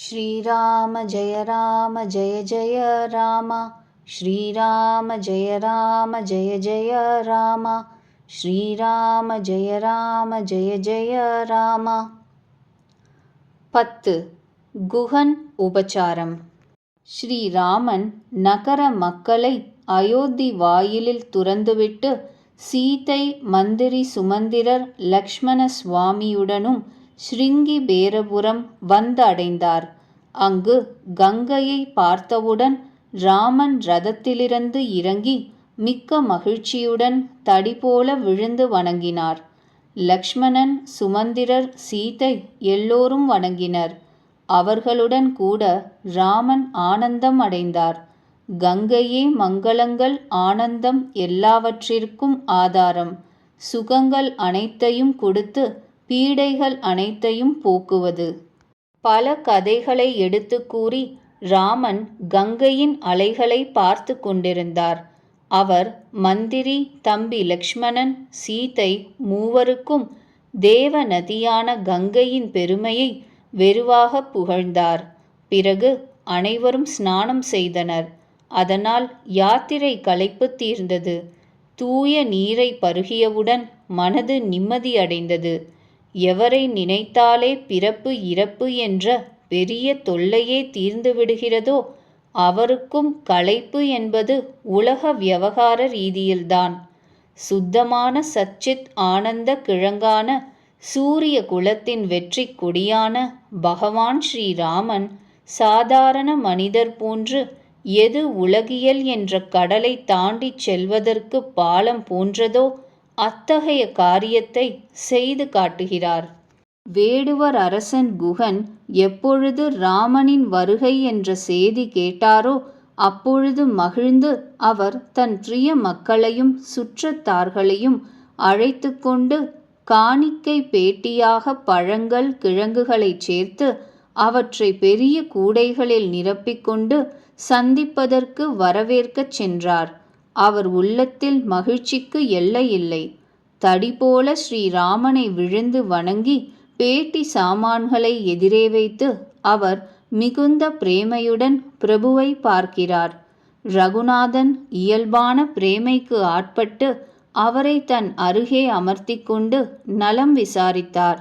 श्रीराम जय राम जय जय राम श्रीराम जय राम जय जय राम श्रीराम जय राम जय जय राम பத்து குஹன் உபசாரம் ஸ்ரீராமன் நகர மக்களை அயோத்தி வாயிலில் துறந்துவிட்டு சீதை மந்திரி சுமந்திரர் லக்ஷ்மண சுவாமியுடனும் ஸ்ருங்கி பேரபுரம் வந்தடைந்தார். அங்கு கங்கையை பார்த்தவுடன் ராமன் ரதத்திலிருந்து இறங்கி மிக்க மகிழ்ச்சியுடன் தடிபோல விழுந்து வணங்கினார். லக்ஷ்மணன் சுமந்திரர் சீதை எல்லோரும் வணங்கினர். அவர்களுடன் கூட ராமன் ஆனந்தம் அடைந்தார். கங்கையே மங்களங்கள் ஆனந்தம் எல்லாவற்றிற்கும் ஆதாரம். சுகங்கள் அனைத்தையும் கொடுத்து பீடைகள் அனைத்தையும் போக்குவது. பல கதைகளை எடுத்து கூறி ராமன் கங்கையின் அலைகளை பார்த்து கொண்டிருந்தார். அவர் மந்திரி தம்பி லக்ஷ்மணன் சீதை மூவருக்கும் தேவ நதியான கங்கையின் பெருமையை வெறுவாக புகழ்ந்தார். பிறகு அனைவரும் ஸ்நானம் செய்தனர். அதனால் யாத்திரை களைப்பு தீர்ந்தது. தூய நீரை பருகியவுடன் மனது நிம்மதியடைந்தது. எவரை நினைத்தாலே பிறப்பு இறப்பு என்ற பெரிய தொல்லையே தீர்ந்து விடுகிறதோ அவருக்கும் களைப்பு என்பது உலக விவகார ரீதியில்தான். சுத்தமான சச்சித் ஆனந்த கிழங்கான சூரிய குலத்தின் வெற்றி கொடியான பகவான் ஸ்ரீராமன் சாதாரண மனிதர் போன்று எது உலகியல் என்ற கடலை தாண்டிச் செல்வதற்கு பாலம் போன்றதோ அத்தகைய காரியத்தை செய்து காட்டுகிறார். வேடுவர் அரசன் குகன் எப்பொழுது ராமனின் வருகை என்ற செய்தி கேட்டாரோ அப்பொழுது மகிழ்ந்து அவர் தன் பிரிய மக்களையும் சுற்றத்தார்களையும் அழைத்து கொண்டு காணிக்கை பேட்டியாக பழங்கள் கிழங்குகளைச் சேர்த்து அவற்றை பெரிய கூடைகளில் நிரப்பிக்கொண்டு சந்திப்பதற்கு வரவேற்கச் சென்றார். அவர் உள்ளத்தில் மகிழ்ச்சிக்கு எல்லையில்லை தடி போல ஸ்ரீராமனை விழுந்து வணங்கி பேட்டி சாமான்களை எதிரே வைத்து அவர் மிகுந்த பிரேமையுடன் பிரபுவை பார்க்கிறார். ரகுநாதன் இயல்பான பிரேமைக்கு ஆட்பட்டு அவரை தன் அருகே அமர்த்தி கொண்டு நலம் விசாரித்தார்.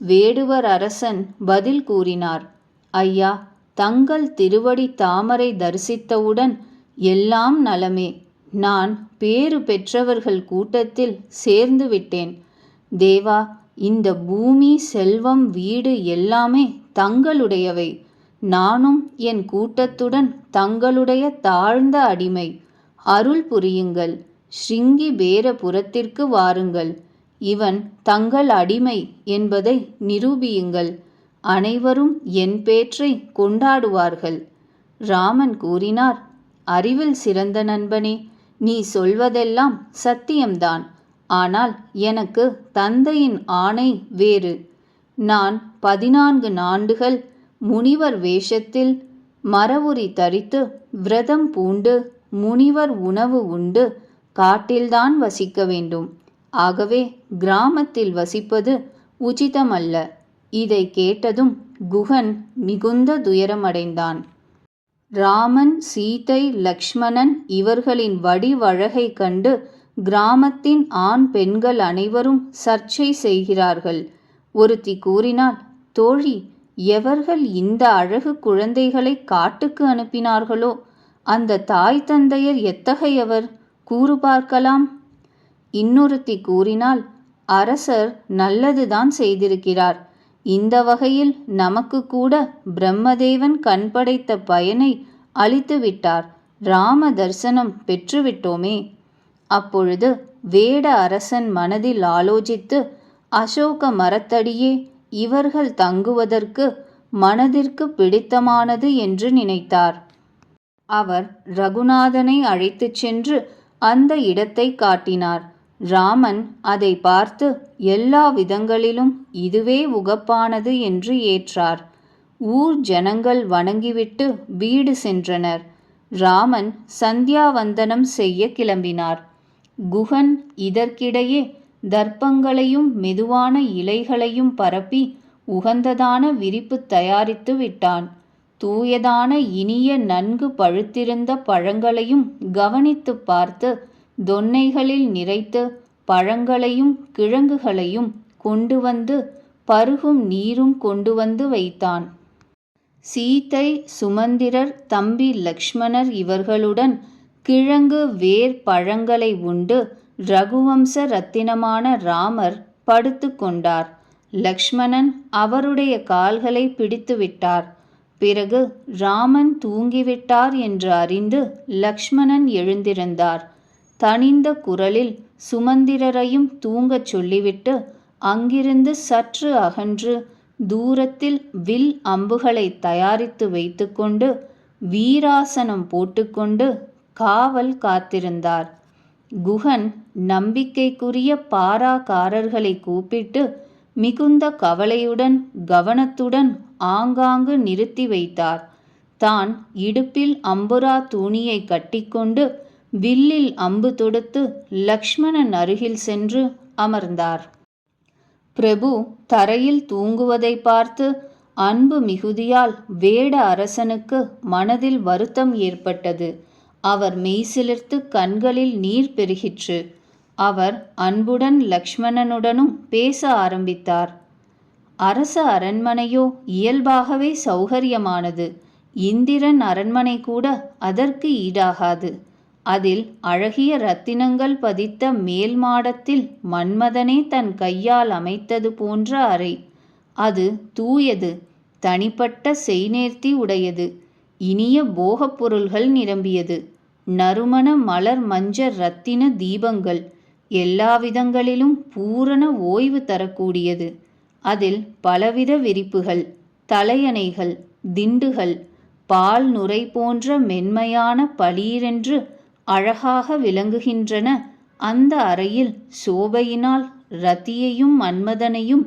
வேடுவர் அரசன் பதில் கூறினார். ஐயா தங்கள் திருவடி தாமரை தரிசித்தவுடன் எல்லாம் நலமே. நான் பேறு பெற்றவர்கள் கூட்டத்தில் சேர்ந்து விட்டேன். தேவா இந்த பூமி செல்வம் வீடு எல்லாமே தங்களுடையவை. நானும் என் கூட்டத்துடன் தங்களுடைய தாழ்ந்த அடிமை. அருள் புரியுங்கள். ஸ்ருங்கி பேரபுரத்திற்கு வாருங்கள். இவன் தங்கள் அடிமை என்பதை நிரூபியுங்கள். அனைவரும் என் பேற்றை கொண்டாடுவார்கள். ராமன் கூறினார் அறிவில் சிறந்த நண்பனே நீ சொல்வதெல்லாம் சத்தியம்தான். ஆனால் எனக்கு தந்தையின் ஆணை வேறு. நான் பதினான்கு நாண்டுகள் முனிவர் வேஷத்தில் மரவுரி தரித்து விரதம் பூண்டு முனிவர் உணவு உண்டு காட்டில்தான் வசிக்க வேண்டும். ஆகவே கிராமத்தில் வசிப்பது உச்சிதமல்ல. இதை கேட்டதும் குகன் மிகுந்த துயரமடைந்தான். ராமன் சீதை லக்ஷ்மணன் இவர்களின் வடிவழகை கண்டு கிராமத்தின் ஆண் பெண்கள் அனைவரும் சர்ச்சை செய்கிறார்கள். ஒருத்தி கூறினாள் தோழி எவர்கள் இந்த அழகு குழந்தைகளை காட்டுக்கு அனுப்பினார்களோ? அந்த தாய் தந்தையர் எத்தகையவர்? கூறு பார்க்கலாம். இன்னொருத்தி கூறினால் அரசர் நல்லதுதான் செய்திருக்கிறார். இந்த வகையில் நமக்கு கூட பிரம்மதேவன் கண் படைத்த பயனை அளித்துவிட்டார் ராம தரிசனம் பெற்றுவிட்டோமே. அப்பொழுது வேட அரசன் மனதில் ஆலோசித்து அசோக மரத்தடியே இவர்கள் தங்குவதற்கு மனதிற்கு பிடித்தமானது என்று நினைத்தார். அவர் ரகுநாதனை அழைத்துச் சென்று அந்த இடத்தை காட்டினார். ராமன் அதை பார்த்து எல்லா விதங்களிலும் இதுவே உகப்பானது என்று ஏற்றார். ஊர் ஜனங்கள் வணங்கிவிட்டு வீடு சென்றனர். ராமன் சந்தியாவந்தனம் செய்ய கிளம்பினார். குகன் இதற்கிடையே தர்ப்பங்களையும் மெதுவான இலைகளையும் பரப்பி உகந்ததான விரிப்பு தயாரித்து விட்டான். தூயதான இனிய நன்கு பழுத்திருந்த பழங்களையும் கவனித்து பார்த்து தொன்னைகளில் நிறைத்து பழங்களையும் கிழங்குகளையும் கொண்டு வந்து பருகும் நீரும் கொண்டு வந்து வைத்தான். சீதை சுமந்திரர் தம்பி லக்ஷ்மணர் இவர்களுடன் கிழங்கு வேர் பழங்களை உண்டு ரகுவம்ச ரத்தினமான ராமர் படுத்து கொண்டார். லக்ஷ்மணன் அவருடைய கால்களை பிடித்துவிட்டார் பிறகு ராமன் தூங்கிவிட்டார் என்று அறிந்து லக்ஷ்மணன் எழுந்திருந்தார். தனிந்த குரலில் சுமந்திரரையும் தூங்கச் சொல்லிவிட்டு அங்கிருந்து சற்று அகன்று தூரத்தில் வில் அம்புகளை தயாரித்து வைத்துக்கொண்டு வீராசனம் போட்டுக்கொண்டு காவல் காத்திருந்தார். குகன் நம்பிக்கைக்குரிய பாராக்காரர்களை கூப்பிட்டு மிகுந்த கவலையுடன் கவனத்துடன் ஆங்காங்கு நிறுத்தி வைத்தார். தான் இடுப்பில் அம்புரா தூணியை கட்டிக்கொண்டு வில்லில் அம்பு தொடுத்து லக்ஷ்மணன் அருகில் சென்று அமர்ந்தார். பிரபு தரையில் தூங்குவதை பார்த்து அன்பு மிகுதியால் வேட அரசனுக்கு மனதில் வருத்தம் ஏற்பட்டது. அவர் மெய்சிலிர்த்து கண்களில் நீர் பெருகிற்று. அவர் அன்புடன் லக்ஷ்மணனுடனும் பேச ஆரம்பித்தார். அரச அரண்மனையோ இயல்பாகவே சௌகரியமானது. இந்திரன் அரண்மனை கூட அதற்கு ஈடாகாது. அதில் அழகிய ரத்தினங்கள் பதித்த மேல் மாடத்தில் மன்மதனே தன் கையால் அமைத்தது போன்ற அறை. அது தூயது தனிப்பட்ட செய்நேர்த்தி உடையது இனிய போகப் பொருள்கள் நிரம்பியது. நறுமண மலர் மஞ்ச ரத்தின தீபங்கள் எல்லா விதங்களிலும் பூரண ஓய்வு தரக்கூடியது. அதில் பலவித விரிப்புகள் தலையணைகள் திண்டுகள் பால் நுரை போன்ற மென்மையான பளீரென்று அழகாக விளங்குகின்றன. அந்த அறையில் சோபையினால் ரத்தியையும் மன்மதனையும்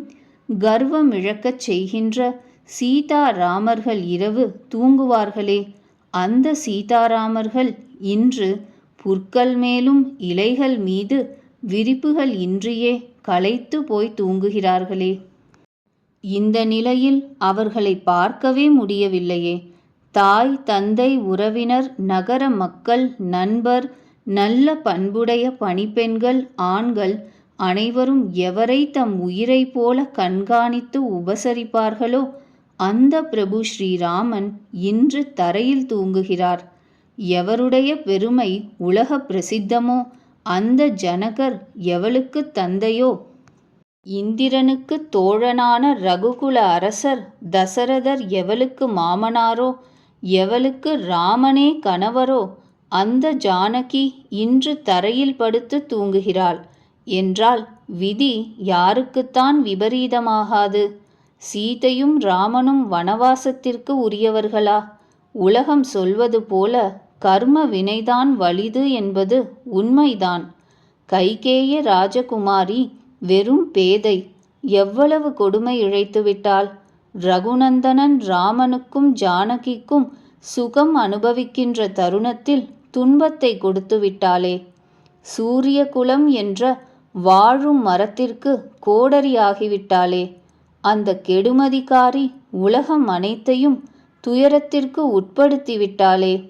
கர்வமிழக்கச் செய்கின்ற சீதாராமர்கள் இரவு தூங்குவார்களே. அந்த சீதாராமர்கள் இன்று புற்கள் மேலும் இலைகள் மீது விரிப்புகள் இன்றியே களைத்து போய் தூங்குகிறார்களே. இந்த நிலையில் அவர்களை பார்க்கவே முடியவில்லையே. தாய் தந்தை உறவினர் நகர மக்கள் நண்பர் நல்ல பண்புடைய பணிப்பெண்கள் ஆண்கள் அனைவரும் எவரை தம் உயிரை போல கண்காணித்து உபசரிப்பார்களோ அந்த பிரபு ஸ்ரீராமன் இன்று தரையில் தூங்குகிறார். எவருடைய பெருமை உலக பிரசித்தமோ அந்த ஜனகர் எவளுக்கு தந்தையோ? இந்திரனுக்கு தோழனான ரகுகுல அரசர் தசரதர் எவளுக்கு மாமனாரோ? எவளுக்கு ராமனே கணவரோ அந்த ஜானகி இன்று தரையில் படுத்து தூங்குகிறாள். என்றால் விதி யாருக்குத்தான் விபரீதமாகாது. சீதையும் ராமனும் வனவாசத்திற்கு உரியவர்களா? உலகம் சொல்வது போல கர்ம வினைதான் வலிது என்பது உண்மைதான். கைகேய ராஜகுமாரி வெறும் பேதை எவ்வளவு கொடுமை இழைத்துவிட்டாள்? ரகுநந்தனன் ராமனுக்கும் ஜானகிக்கும் சுகம் அனுபவிக்கின்ற தருணத்தில் துன்பத்தை கொடுத்து விட்டாளே சூரிய குலம் என்ற வாழும் மரத்திற்கு கோடரியாகிவிட்டாளே. அந்த கெடுமதிக்காரி உலகம் அனைத்தையும் துயரத்திற்கு உட்படுத்திவிட்டாளே.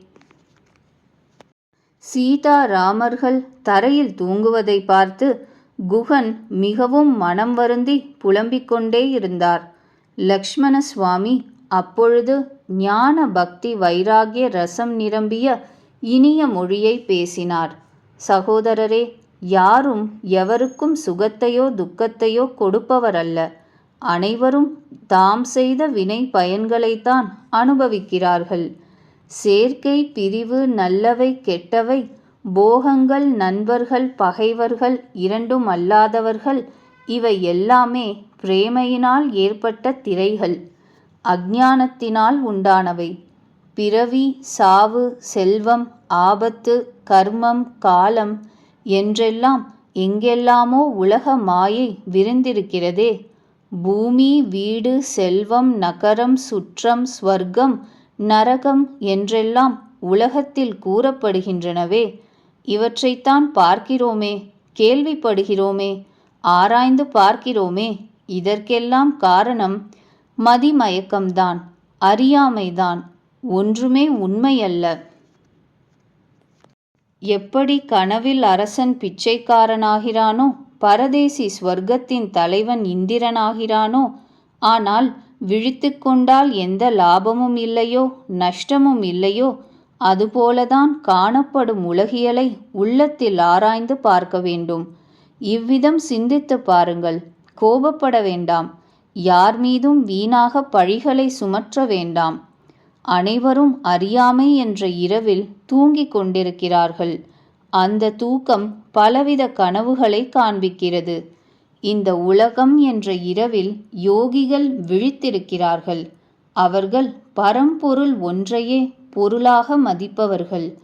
சீதா ராமர்கள் தரையில் தூங்குவதை பார்த்து குகன் மிகவும் மனம் வருந்தி புலம்பிக் கொண்டே இருந்தார். லக்ஷ்மண சுவாமி அப்பொழுது ஞான பக்தி வைராகிய ரசம் நிரம்பிய இனிய மொழியை பேசினார். சகோதரரே யாரும் எவருக்கும் சுகத்தையோ துக்கத்தையோ கொடுப்பவரல்ல. அனைவரும் தாம் செய்த வினை பயன்களைத்தான் அனுபவிக்கிறார்கள். சேர்க்கை பிரிவு நல்லவை கெட்டவை போகங்கள் நண்பர்கள் பகைவர்கள் இரண்டும் அல்லாதவர்கள் இவை எல்லாமே பிரேமையினால் ஏற்பட்ட திரைகள் அஜானத்தினால் உண்டானவை. பிறவி சாவு செல்வம் ஆபத்து கர்மம் காலம் என்றெல்லாம் எங்கெல்லாமோ உலக மாயை விரிந்திருக்கிறதே. பூமி வீடு செல்வம் நகரம் சுற்றம் ஸ்வர்க்கம் நரகம் என்றெல்லாம் உலகத்தில் கூறப்படுகின்றனவே. இவற்றைத்தான் பார்க்கிறோமே கேள்விப்படுகிறோமே ஆராய்ந்து பார்க்கிறோமே. இதற்கெல்லாம் காரணம் மதிமயக்கம்தான் அறியாமைதான் ஒன்றுமே உண்மையல்ல. எப்படி கனவில் அரசன் பிச்சைக்காரனாகிறானோ பரதேசி ஸ்வர்க்கத்தின் தலைவன் இந்திரனாகிறானோ ஆனால் விழித்து கொண்டால் எந்த லாபமும் இல்லையோ நஷ்டமும் இல்லையோ அதுபோலதான் காணப்படும் உலகியலை உள்ளத்தில் ஆராய்ந்து பார்க்க வேண்டும். இவ்விதம் சிந்தித்து பாருங்கள். கோபப்பட வேண்டாம். யார் மீதும் வீணாக பழிகளை சுமற்ற வேண்டாம். அனைவரும் அறியாமை என்ற இரவில் தூங்கிக் கொண்டிருக்கிறார்கள். அந்த தூக்கம் பலவித கனவுகளை காண்பிக்கிறது. இந்த உலகம் என்ற இரவில் யோகிகள் விழித்திருக்கிறார்கள். அவர்கள் பரம்பொருள் ஒன்றையே பொருளாக மதிப்பவர்கள்.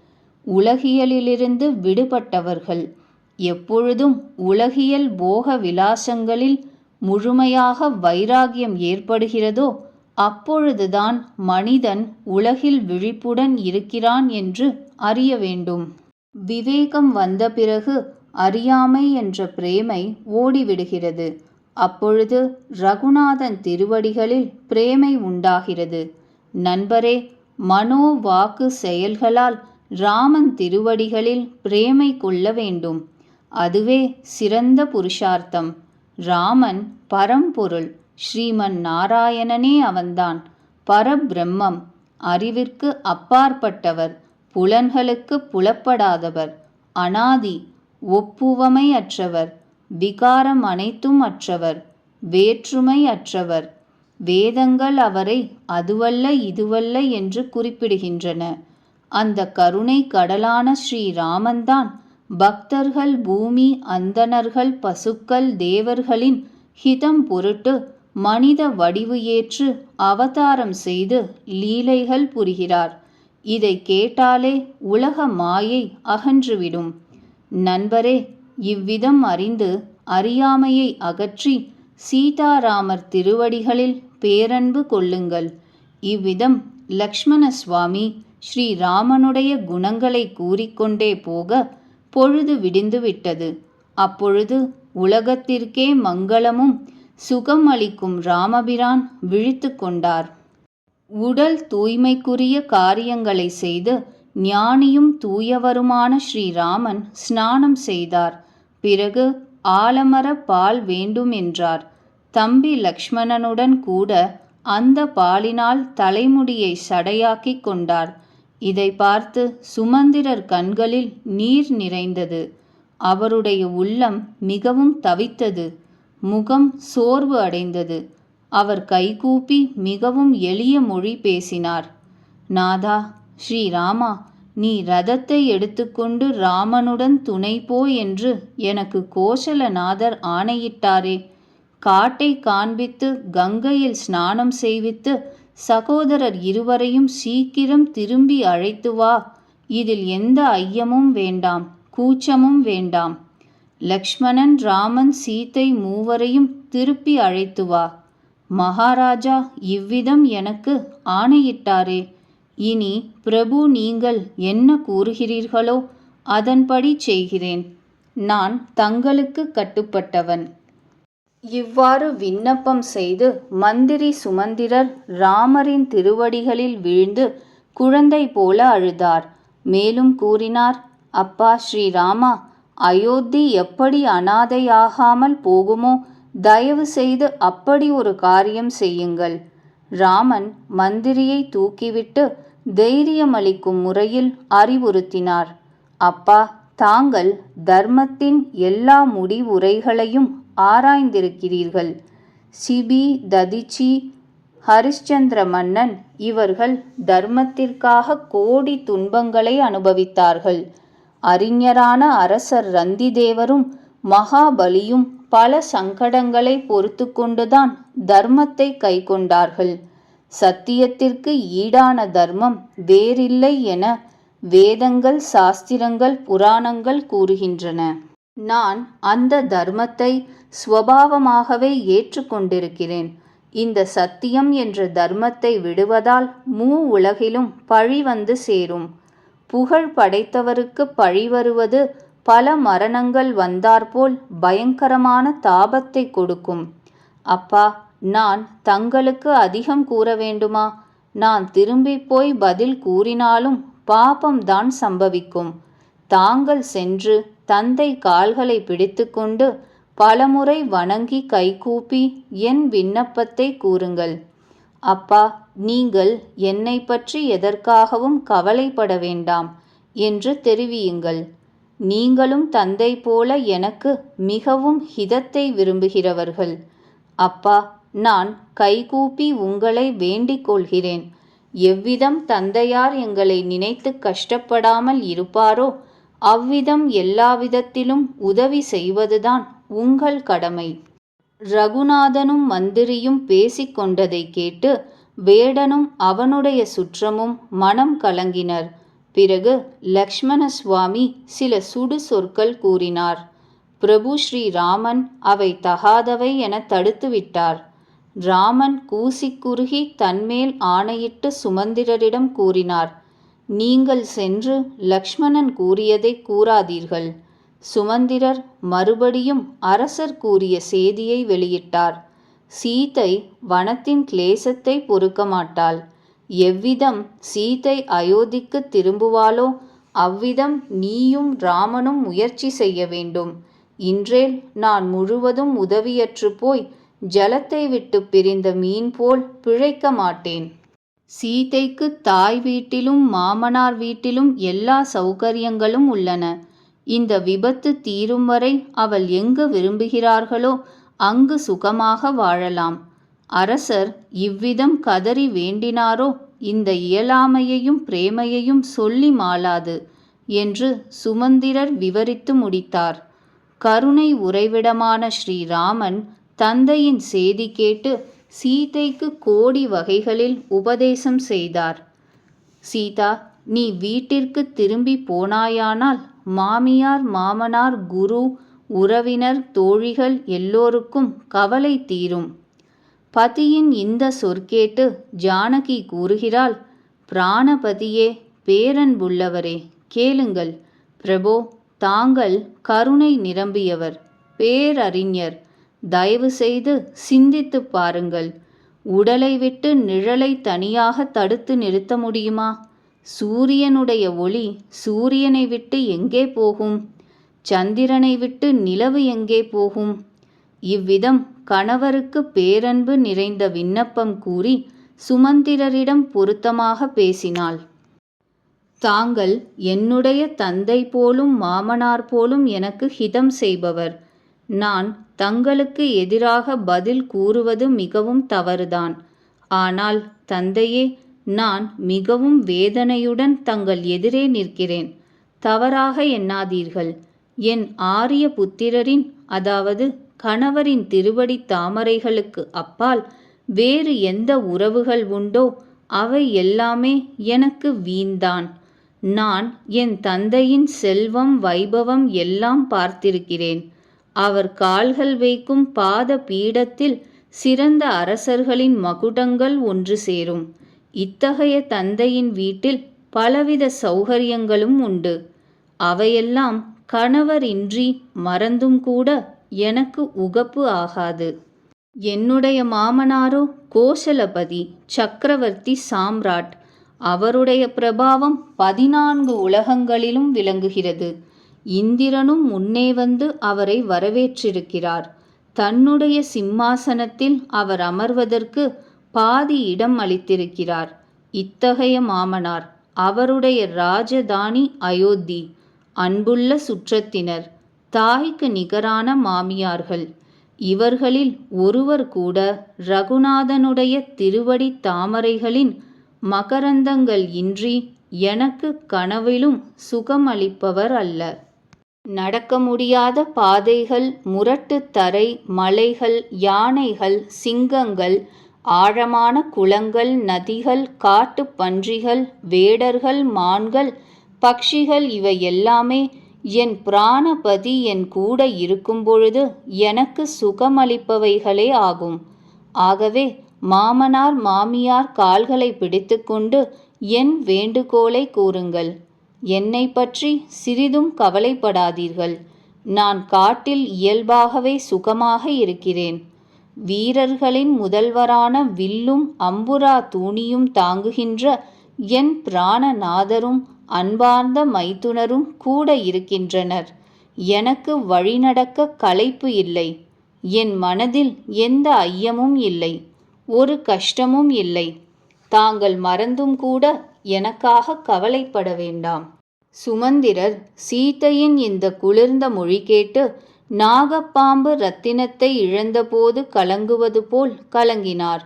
உலகியலிலிருந்து விடுபட்டவர்கள். எப்பொழுதும் உலகியல் போக விலாசங்களில் முழுமையாக வைராகியம் ஏற்படுகிறதோ அப்பொழுதுதான் மனிதன் உலகில் விழிப்புடன் இருக்கிறான் என்று அறிய வேண்டும். விவேகம் வந்த பிறகு அறியாமை என்ற பிரேமை ஓடிவிடுகிறது. அப்பொழுது ரகுநாதன் திருவடிகளில் பிரேமை உண்டாகிறது. நண்பரே மனோ வாக்கு செயல்களால் ராமன் திருவடிகளில் பிரேமை கொள்ள வேண்டும். அதுவே சிறந்த புருஷார்த்தம். ராமன் பரம்பொருள். ஸ்ரீமன் நாராயணனே அவன்தான். பரபிரம்மம். அறிவிற்கு அப்பாற்பட்டவர். புலன்களுக்கு புலப்படாதவர். அனாதி. ஒப்புவமை அற்றவர் விகாரம் அனைத்தும் அற்றவர். வேற்றுமை அற்றவர். வேதங்கள் அவரை அதுவல்ல இதுவல்ல என்று குறிப்பிடுகின்றன. அந்த கருணை கடலான ஸ்ரீராமன்தான் பக்தர்கள் பூமி அந்தணர்கள் பசுக்கள் தேவர்களின் ஹிதம் பொருட்டு மனித வடிவு ஏற்று அவதாரம் செய்து லீலைகள் புரிகிறார். இதை கேட்டாலே உலக மாயை அகன்றுவிடும். நண்பரே இவ்விதம் அறிந்து அறியாமையை அகற்றி சீதாராமர் திருவடிகளில் பேரன்பு கொள்ளுங்கள். இவ்விதம் லக்ஷ்மண சுவாமி ஸ்ரீராமனுடைய குணங்களை கூறிக்கொண்டே போக பொழுது விடிந்து விட்டது அப்பொழுது உலகத்திற்கே மங்களமும் சுகம் அளிக்கும் ராமபிரான் விழித்து கொண்டார். உடல் தூய்மைக்குரிய காரியங்களை செய்து ஞானியும் தூயவருமான ஸ்ரீராமன் ஸ்நானம் செய்தார். பிறகு ஆலமர பால் வேண்டும் என்றார். தம்பி லக்ஷ்மணனுடன் கூட அந்த பாலினால் தலைமுடியை சடையாக்கிக் கொண்டார். இதை பார்த்து சுமந்திரர் கண்களில் நீர் நிறைந்தது. அவருடைய உள்ளம் மிகவும் தவித்தது. முகம் சோர்வு அடைந்தது. அவர் கைகூப்பி மிகவும் எளிய மொழி பேசினார். நாதா ஸ்ரீராமா நீ ரதத்தை எடுத்துக்கொண்டு ராமனுடன் துணை போ என்று எனக்கு கோசலநாதர் ஆணையிட்டாரே. காட்டை காண்பித்து கங்கையில் ஸ்நானம் செய்வித்து சகோதரர் இருவரையும் சீக்கிரம் திரும்பி அழைத்து வா. இதில் எந்த ஐயமும் வேண்டாம் கூச்சமும் வேண்டாம். லக்ஷ்மணன் ராமன் சீத்தை மூவரையும் திருப்பி அழைத்து வா. மகாராஜா இவ்விதம் எனக்கு ஆணையிட்டாரே. இனி பிரபு நீங்கள் என்ன கூறுகிறீர்களோ அதன்படி செய்கிறேன். நான் தங்களுக்கு கட்டுப்பட்டவன். இவ்வாறு விண்ணப்பம் செய்து மந்திரி சுமந்திரர் ராமரின் திருவடிகளில் வீழ்ந்து குழந்தை போல அழுதார். மேலும் கூறினார் அப்பா ஸ்ரீராமா அயோத்தி எப்படி அனாதையாகாமல் போகுமோ தயவு செய்து அப்படி ஒரு காரியம் செய்யுங்கள் ராமன் மந்திரியை தூக்கிவிட்டு தைரியமளிக்கும் முறையில் அறிவுறுத்தினார். அப்பா தாங்கள் தர்மத்தின் எல்லா முடிவுரைகளையும் ஆராய்ந்திருக்கிறீர்கள். சிபி ததிச்சி ஹரிஷ்சந்திர மன்னன் இவர்கள் தர்மத்திற்காக கோடி துன்பங்களை அனுபவித்தார்கள். அறிஞரான அரசர் ரந்திதேவரும் மகாபலியும் பல சங்கடங்களை பொறுத்து கொண்டுதான் தர்மத்தை கைக்கொண்டார்கள். சத்தியத்திற்கு ஈடான தர்மம் வேறில்லை என வேதங்கள் சாஸ்திரங்கள் புராணங்கள் கூறுகின்றன. நான் அந்த தர்மத்தை ஸ்வபாவமாகவே ஏற்றுக்கொண்டிருக்கிறேன். இந்த சத்தியம் என்ற தர்மத்தை விடுவதால் மூ உலகிலும் பழி வந்து சேரும். புகழ் படைத்தவருக்கு பழி வருவது பல மரணங்கள் வந்தாற்போல் பயங்கரமான தாபத்தை கொடுக்கும். அப்பா நான் தங்களுக்கு அதிகம் கூற வேண்டுமா? நான் திரும்பி போய் பதில் கூறினாலும் பாபம்தான் சம்பவிக்கும். தாங்கள் சென்று தந்தை கால்களை பிடித்துக்கொண்டு பலமுறை வணங்கி கைகூப்பி என் விண்ணப்பத்தை கூறுங்கள். அப்பா நீங்கள் என்னை பற்றி எதற்காகவும் கவலைப்பட வேண்டாம் என்று தெரிவியுங்கள். நீங்களும் தந்தை போல எனக்கு மிகவும் ஹிதத்தை விரும்புகிறவர்கள். அப்பா நான் கைகூப்பி உங்களை வேண்டிக் கொள்கிறேன். எவ்விதம் தந்தையார் எங்களை நினைத்து கஷ்டப்படாமல் இருப்பாரோ அவ்விதம் எல்லாவிதத்திலும் உதவி செய்வதுதான் உங்கள் கடமை. ரகுநாதனும் மந்திரியும் பேசிக்கொண்டதை கேட்டு வேடனும் அவனுடைய சுற்றமும் மனம் கலங்கினர். பிறகு லக்ஷ்மண சுவாமி சில சுடு சொற்கள் கூறினார். பிரபு ஸ்ரீ ராமன் அவை தகாதவை என தடுத்துவிட்டார். ராமன் கூசி குறுகி தன்மேல் ஆணையிட்டு சுமந்திரரிடம் கூறினார். நீங்கள் சென்று லக்ஷ்மணன் கூறியதை கூறாதீர்கள். சுமந்திரர் மறுபடியும் அரசர் கூறிய செய்தியை வெளியிட்டார். சீதை வனத்தின் கிளேசத்தை பொறுக்க மாட்டாள். எவ்விதம் சீதை அயோத்திக்கு திரும்புவாளோ அவ்விதம் நீயும் ராமனும் முயற்சி செய்ய வேண்டும். இன்றேல் நான் முழுவதும் உதவியற்று போய் ஜலத்தை விட்டு பிரிந்த மீன் போல் பிழைக்க மாட்டேன். சீதைக்கு தாய் வீட்டிலும் மாமனார் வீட்டிலும் எல்லா சௌகரியங்களும் உள்ளன. இந்த விபத்து தீரும் வரை அவள் எங்கு விரும்புகிறார்களோ அங்கு சுகமாக வாழலாம். அரசர் இவ்விதம் கதறி வேண்டினாரோ இந்த இயலாமையையும் பிரேமையையும் சொல்லி மாளாது என்று சுமந்திரர் விவரித்து முடித்தார். கருணை உறைவிடமான ஸ்ரீராமன் தந்தையின் செய்தி கேட்டு சீதைக்கு கோடி வகைகளில் உபதேசம் செய்தார். சீதா நீ வீட்டிற்கு திரும்பி போனாயானால் மாமியார் மாமனார் குரு உறவினர் தோழிகள் எல்லோருக்கும் கவலை தீரும். பதியின் இந்த சொற்கேட்டு ஜானகி கூறுகிறாள் பிராணபதியே பேரன்புள்ளவரே கேளுங்கள். பிரபோ தாங்கள் கருணை நிரம்பியவர் பேரறிஞர். தயவு செய்து சிந்தித்து பாருங்கள். உடலை விட்டு நிழலை தனியாக தடுத்து நிறுத்த முடியுமா? சூரியனுடைய ஒளி சூரியனை விட்டு எங்கே போகும்? சந்திரனை விட்டு நிலவு எங்கே போகும்? இவ்விதம் கணவருக்கு பேரன்பு நிறைந்த விண்ணப்பம் கூறி சுமந்திரரிடம் பொருத்தமாக பேசினாள். தாங்கள் என்னுடைய தந்தை போலும் மாமனார் போலும் எனக்கு ஹிதம் செய்பவர். நான் தங்களுக்கு எதிராக பதில் கூறுவது மிகவும் தவறுதான். ஆனால் தந்தையே நான் மிகவும் வேதனையுடன் தங்கள் எதிரே நிற்கிறேன். தவறாக எண்ணாதீர்கள். என் ஆரிய புத்திரரின் அதாவது கணவரின் திருவடி தாமரைகளுக்கு அப்பால் வேறு எந்த உறவுகள் உண்டோ அவை எல்லாமே எனக்கு வீண்தான். நான் என் தந்தையின் செல்வம் வைபவம் எல்லாம் பார்த்திருக்கிறேன். அவர் கால்கள் வைக்கும் பாத பீடத்தில் சிறந்த அரசர்களின் மகுடங்கள் ஒன்று சேரும். இத்தகைய தந்தையின் வீட்டில் பலவித சௌகரியங்களும் உண்டு. அவையெல்லாம் கணவர் இன்றி மறந்தும் கூட எனக்கு உகப்பு ஆகாது. என்னுடைய மாமனாரோ கோசலபதி சக்கரவர்த்தி சாம்ராட் அவருடைய பிரபாவம் பதினான்கு உலகங்களிலும் விளங்குகிறது. இந்திரனும் முன்னே வந்து அவரை வரவேற்றிருக்கிறார். தன்னுடைய சிம்மாசனத்தில் அவர் அமர்வதற்கு பாதி இடம் அளித்திருக்கிறார். இத்தகைய மாமனார் அவருடைய ராஜதானி அயோத்தி அன்புள்ள சுற்றத்தினர் தாய்க்கு நிகரான மாமியார்கள். இவர்களில் ஒருவர் கூட ரகுநாதனுடைய திருவடி தாமரைகளின் மகரந்தங்கள் இன்றி எனக்கு கனவிலும் சுகமளிப்பவர் அல்ல. நடக்க முடியாத பாதைகள் முரட்டு தரை மலைகள் யானைகள் சிங்கங்கள் ஆழமான குளங்கள் நதிகள் காட்டுப் பன்றிகள் வேடர்கள் மான்கள் பக்ஷிகள் இவை எல்லாமே என் பிராணபதி என் கூட இருக்கும் பொழுது எனக்கு சுகமளிப்பவைகளே ஆகும். ஆகவே மாமனார் மாமியார் கால்களை பிடித்துக்கொண்டு என் வேண்டுகோளை கூறுங்கள். என்னை பற்றி சிறிதும் கவலைப்படாதீர்கள். நான் காட்டில் இயல்பாகவே சுகமாக இருக்கிறேன். வீரர்களின் முதல்வரான வில்லும் அம்புரா தூணியும் தாங்குகின்ற என் பிராணநாதரும் அன்பார்ந்த மைத்துனரும் கூட இருக்கின்றனர். எனக்கு வழிநடக்க களைப்பு இல்லை. என் மனதில் எந்த ஐயமும் இல்லை. ஒரு கஷ்டமும் இல்லை. தாங்கள் மறந்தும் கூட எனக்காக கவலைப்பட வேண்டாம். சுமந்திரர் சீதையின் இந்த குளிர்ந்த மொழி கேட்டு நாகப்பாம்பு ரத்தினத்தை இழந்தபோது கலங்குவது போல் கலங்கினார்.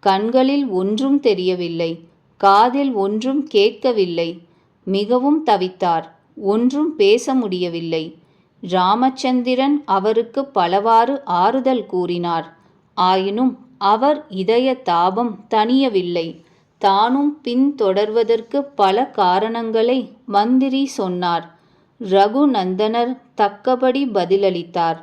கண்களில் ஒன்றும் தெரியவில்லை. காதில் ஒன்றும் கேட்கவில்லை. மிகவும் தவித்தார். ஒன்றும் பேச முடியவில்லை. ராமச்சந்திரன் அவருக்கு பலவாறு ஆறுதல் கூறினார். ஆயினும் அவர் இதய தாபம் தணியவில்லை. தானும் பின்தொடர்வதற்கு பல காரணங்களை மந்திரி சொன்னார். ரகுநந்தனர் தக்கபடி பதிலளித்தார்.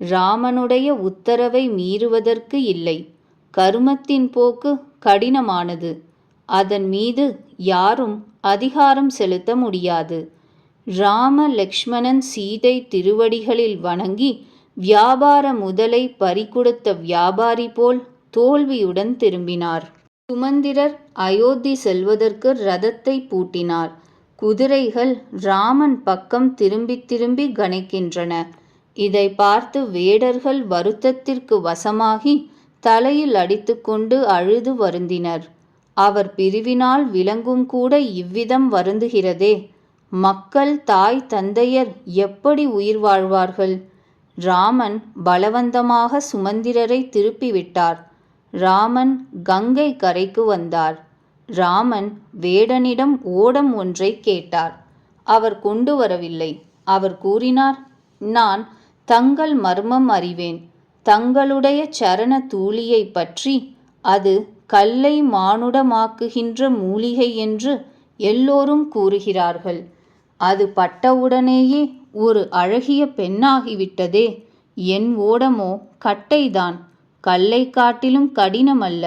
ராமனுடைய உத்தரவை மீறுவதற்கு இல்லை. கருமத்தின் போக்கு கடினமானது. அதன் மீது யாரும் அதிகாரம் செலுத்த முடியாது. ராம லக்ஷ்மணன் சீதை திருவடிகளில் வணங்கி வியாபார முதலை பறிகொடுத்த வியாபாரி போல் தோல்வியுடன் திரும்பினார். சுமந்திரர் அயோத்தி செல்வதற்கு ரதத்தை பூட்டினார். குதிரைகள் ராமன் பக்கம் திரும்பி திரும்பி கணிக்கின்றன. இதை பார்த்து வேடர்கள் வருத்தத்திற்கு வசமாகி தலையில் அடித்துக்கொண்டு அழுது வருந்தினர். அவர் பிரிவினால் விலங்கும் கூட இவ்விதம் வருந்துகிறதே. மக்கள் தாய் தந்தையர் எப்படி உயிர் வாழ்வார்கள்? ராமன் பலவந்தமாக சுமந்திரரை திருப்பிவிட்டார். ராமன் கங்கை கரைக்கு வந்தார். ராமன் வேடனிடம் ஓடம் ஒன்றை கேட்டார். அவர் கொண்டு வரவில்லை. அவர் கூறினார் நான் தங்கள் மர்மம் அறிவேன். தங்களுடைய சரண தூளியை பற்றி அது கல்லை மானுடமாக்குகின்ற மூலிகை என்று எல்லோரும் கூறுகிறார்கள். அது பட்டவுடனேயே ஒரு அழகிய பெண்ணாகிவிட்டதே. என் ஓடமோ கட்டைதான். கல்லை காட்டிலும் கடினமல்ல.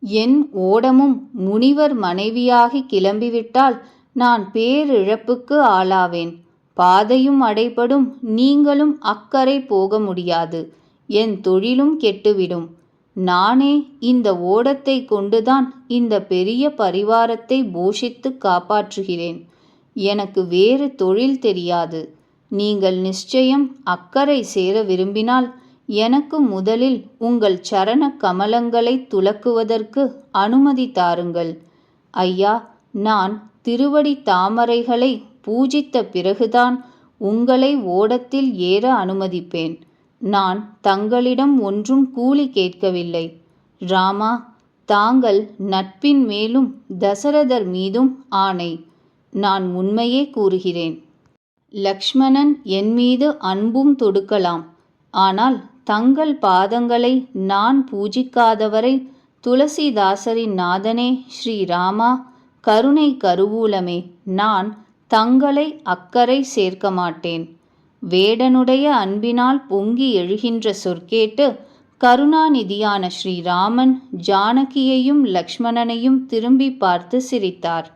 என் ஓடமும் முனிவர் மனைவியாகி கிளம்பிவிட்டால் நான் பேரிழப்புக்கு ஆளாவேன். பாதையும் அடைபடும் நீங்களும் அக்கறை போக முடியாது. என் தொழிலும் கெட்டுவிடும். நானே இந்த ஓடத்தை கொண்டுதான் இந்த பெரிய பரிவாரத்தை போஷித்து காப்பாற்றுகிறேன். எனக்கு வேறு தொழில் தெரியாது. நீங்கள் நிச்சயம் அக்கறை சேர விரும்பினால் எனக்கு முதலில் உங்கள் சரண கமலங்களை துலக்குவதற்கு அனுமதி தாருங்கள். ஐயா நான் திருவடி தாமரைகளை பூஜித்த பிறகுதான் உங்களை ஓடத்தில் ஏற அனுமதிப்பேன். நான் தங்களிடம் ஒன்றும் கூலி கேட்கவில்லை. ராமா தாங்கள் நட்பின் மேலும் தசரதர் மீதும் ஆணை. நான் உண்மையே கூறுகிறேன். லக்ஷ்மணன் என் மீது அன்பும் தொடுக்கலாம். ஆனால் தங்கள் பாதங்களை நான் பூஜிக்காதவரை துளசிதாசரின் நாதனே ஸ்ரீராமா கருணை கருவூலமே நான் தங்களை அக்கறை சேர்க்க மாட்டேன் வேடனுடைய அன்பினால் பொங்கி எழுகின்ற சொற்கேட்டு கருணாநிதியான ஸ்ரீராமன் ஜானகியையும் லக்ஷ்மணனையும் திரும்பி பார்த்து சிரித்தார்.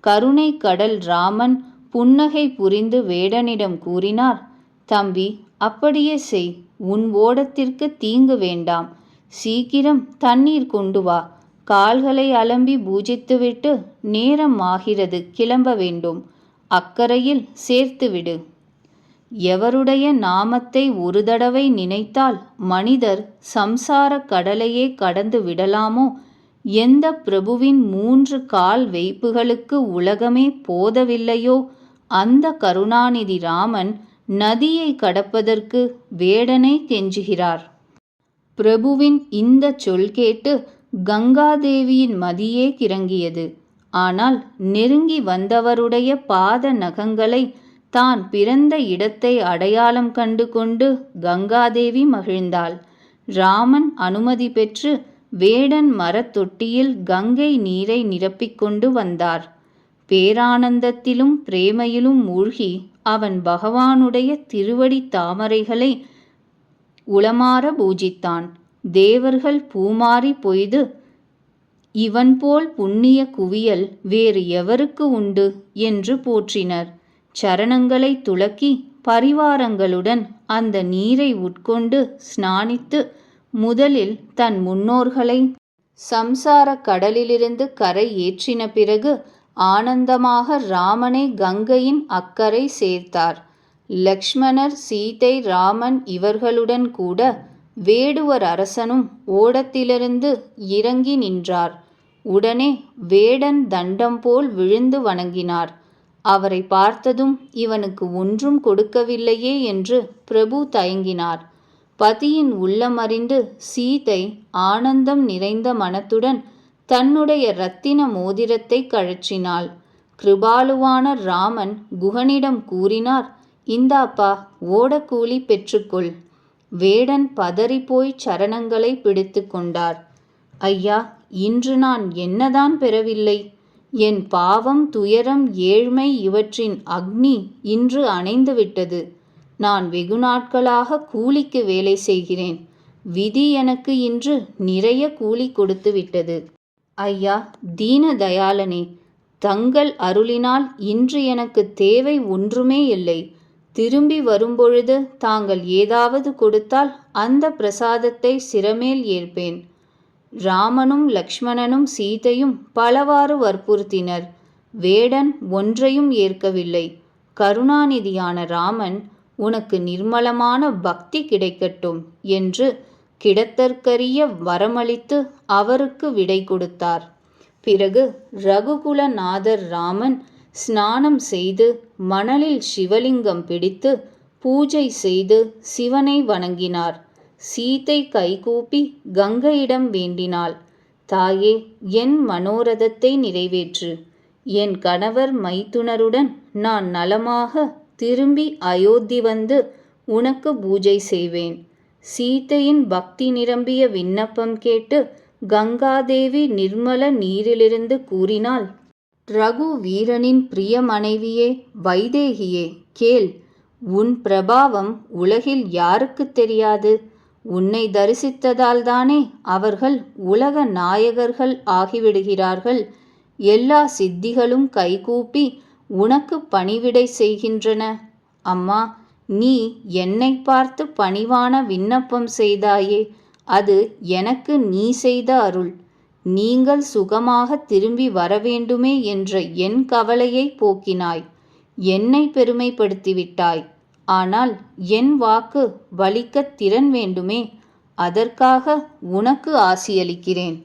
கருணை கடல் ராமன் புன்னகை புரிந்து வேடனிடம் கூறினார் தம்பி அப்படியே செய். உன் ஓடத்திற்கு தீங்கு வேண்டாம். சீக்கிரம் தண்ணீர் கொண்டு வா. கால்களை அலம்பி பூஜித்துவிட்டு நேரம் ஆகிறது கிளம்ப வேண்டும். அக்கறையில் சேர்த்துவிடு. எவருடைய நாமத்தை ஒரு தடவை நினைத்தால் மனிதர் சம்சார கடலையே கடந்து விடலாமோ? எந்த பிரபுவின் மூன்று கால் வைப்புகளுக்கு உலகமே போதவில்லையோ? அந்த கருணாநிதி ராமன் நதியை கடப்பதற்கு வேடனை கெஞ்சுகிறார். பிரபுவின் இந்த சொல் கேட்டு கங்காதேவியின் மதியே கிறங்கியது. ஆனால் நெருங்கி வந்தவருடைய பாத நகங்களை தான் பிறந்த இடத்தை அடையாளம் கண்டு கொண்டு கங்காதேவி மகிழ்ந்தாள். ராமன் அனுமதி பெற்று வேடன் மரத்தொட்டியில் கங்கை நீரை நிரப்பிக்கொண்டு வந்தார். பேரானந்தத்திலும் பிரேமையிலும் மூழ்கி அவன் பகவானுடைய திருவடி தாமரைகளை உளமாற பூஜித்தான். தேவர்கள் பூமாறி பொய்து இவன் போல் புண்ணிய குவியல் வேறு எவருக்கு உண்டு? என்று போற்றினர். சரணங்களை துலக்கி பரிவாரங்களுடன் அந்த நீரை உட்கொண்டு ஸ்நானித்து முதலில் தன் முன்னோர்களை சம்சார கடலிலிருந்து கரை ஏற்றின பிறகு ஆனந்தமாக ராமனை கங்கையின் அக்கறை சேர்த்தார். லக்ஷ்மணர் சீதை ராமன் இவர்களுடன் கூட வேடுவர் அரசனும் ஓடத்திலிருந்து இறங்கி நின்றார். உடனே வேடன் தண்டம் போல் விழுந்து வணங்கினார். அவரை பார்த்ததும் இவனுக்கு ஒன்றும் கொடுக்கவில்லையே என்று பிரபு தயங்கினார். பதியின் உள்ளமறிந்து சீதை ஆனந்தம் நிறைந்த மனத்துடன் தன்னுடைய இரத்தின மோதிரத்தை கழற்றினாள். கிருபாலுவான ராமன் குகனிடம் கூறினார் இந்தாப்பா ஓடக்கூலி பெற்றுக்கொள். வேடன் பதறிப்போய் சரணங்களை பிடித்து கொண்டார். ஐயா இன்று நான் என்னதான் பெறவில்லை? என் பாவம் துயரம் ஏழ்மை இவற்றின் அக்னி இன்று அணைந்துவிட்டது. நான் வெகு நாட்களாக கூலிக்கு வேலை செய்கிறேன். விதி எனக்கு இன்று நிறைய கூலி கொடுத்து விட்டது ஐயா தீன தயாளனே தங்கள் அருளினால் இன்று எனக்கு தேவை ஒன்றுமே இல்லை. திரும்பி வரும்பொழுது தாங்கள் ஏதாவது கொடுத்தால் அந்த பிரசாதத்தை சிரமேல் ஏற்பேன். ராமனும் லக்ஷ்மணனும் சீதையும் பலவாறு வற்புறுத்தினர். வேடன் ஒன்றையும் ஏற்கவில்லை. கருணாநிதியான ராமன் உனக்கு நிர்மலமான பக்தி கிடைக்கட்டும் என்று கிடத்தற்கரிய வரமளித்து அவருக்கு விடை கொடுத்தார். பிறகு ரகுகுலநாதர் ராமன் ஸ்நானம் செய்து மணலில் சிவலிங்கம் பிடித்து பூஜை செய்து சிவனை வணங்கினார். சீத்தை கைகூப்பி கங்கையிடம் வேண்டினாள். தாயே என் மனோரதத்தை நிறைவேற்று. என் கணவர் மைத்துனருடன் நான் நலமாக திரும்பி அயோத்தி வந்து உனக்கு பூஜை செய்வேன். சீதையின் பக்தி நிரம்பிய விண்ணப்பம் கேட்டு கங்காதேவி நிர்மல நீரிலிருந்து கூறினாள் ரகு வீரனின் பிரிய மனைவியே வைதேகியே கேள். உன் பிரபாவம் உலகில் யாருக்கு தெரியாது? உன்னை தரிசித்ததால்தானே அவர்கள் உலக நாயகர்கள் ஆகிவிடுகிறார்கள். எல்லா சித்திகளும் கைகூப்பி உனக்கு பணிவிடை செய்கின்றன. அம்மா நீ என்னை பார்த்து பணிவான விண்ணப்பம் செய்தாயே அது எனக்கு நீ செய்த அருள். நீங்கள் சுகமாக திரும்பி வரவேண்டுமே என்ற என் கவலையை போக்கினாய். என்னை பெருமைப்படுத்திவிட்டாய். ஆனால் என் வாக்கு வலிக்க திறன் வேண்டுமே அதற்காக உனக்கு ஆசியளிக்கிறேன்.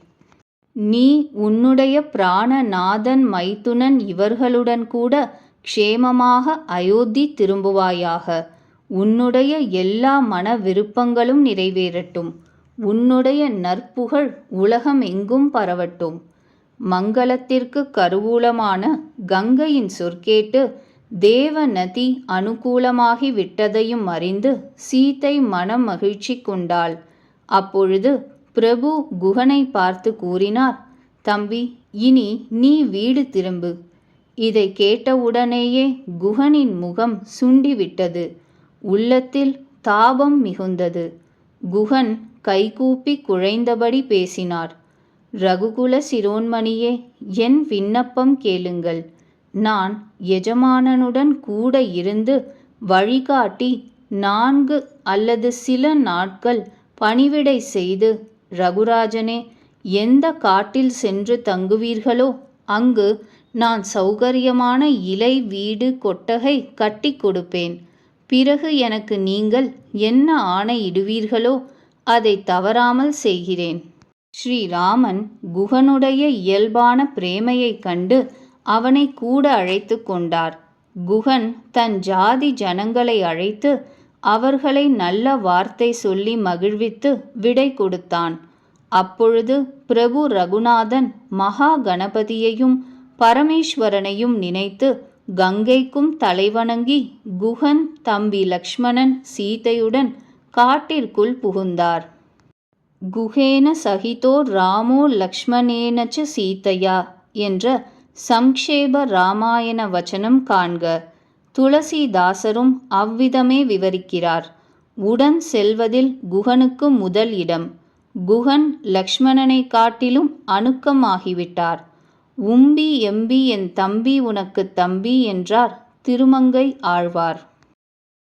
நீ உன்னுடைய பிராணநாதன் மைத்துனன் இவர்களுடன் கூட க்ஷேமமாக அயோத்தி திரும்புவாயாக. உன்னுடைய எல்லா மன விருப்பங்களும் நிறைவேறட்டும். உன்னுடைய நற்புகழ் உலகம் எங்கும் பரவட்டும். மங்களத்திற்கு கருவூலமான கங்கையின் சொற்கேட்டு தேவ நதி அனுகூலமாகி விட்டதையும் அறிந்து சீத்தை மனம் மகிழ்ச்சி கொண்டாள். அப்பொழுது பிரபு குகனை பார்த்து கூறினார் தம்பி இனி நீ வீடு திரும்பு. இதை கேட்டவுடனேயே குகனின் முகம் சுண்டிவிட்டது. உள்ளத்தில் தாபம் மிகுந்தது. குகன் கைகூப்பி குழைந்தபடி பேசினார். ரகுகுல சிரோன்மணியே என் விண்ணப்பம் கேளுங்கள். நான் எஜமானனுடன் கூட இருந்து வழிகாட்டி நான்கு அல்லது சில நாட்கள் பணிவிடை செய்து ரகுராஜனே எந்த காட்டில் சென்று தங்குவீர்களோ அங்கு நான் சௌகரியமான இலை வீடு கொட்டகை கட்டி கொடுப்பேன். பிறகு எனக்கு நீங்கள் என்ன ஆணையிடுவீர்களோ அதை தவறாமல் செய்கிறேன். ஸ்ரீராமன் குகனுடைய இயல்பான பிரேமையைக் கண்டு அவனை கூட அழைத்து கொண்டார். குகன் தன் ஜாதி ஜனங்களை அழைத்து அவர்களை நல்ல வார்த்தை சொல்லி மகிழ்வித்து விடை கொடுத்தான். அப்பொழுது பிரபு ரகுநாதன் மகா கணபதியையும் பரமேஸ்வரனையும் நினைத்து கங்கைக்கும் தலைவணங்கி குகன் தம்பி லக்ஷ்மணன் சீதையுடன் காட்டிற்குள் புகுந்தார். குஹேன சகிதோ ராமோ லக்ஷ்மணேனச்ச சீதையா என்ற சம்ஷேப ராமாயண வச்சனம் காண்க. துளசிதாசரும் அவ்விதமே விவரிக்கிறார். உடன் செல்வதில் குகனுக்கு முதல் இடம். குகன் லக்ஷ்மணனை காட்டிலும் அணுக்கமாகிவிட்டார். உம்பி எம்பி என் தம்பி உனக்கு தம்பி என்றார். திருமங்கை ஆழ்வார்.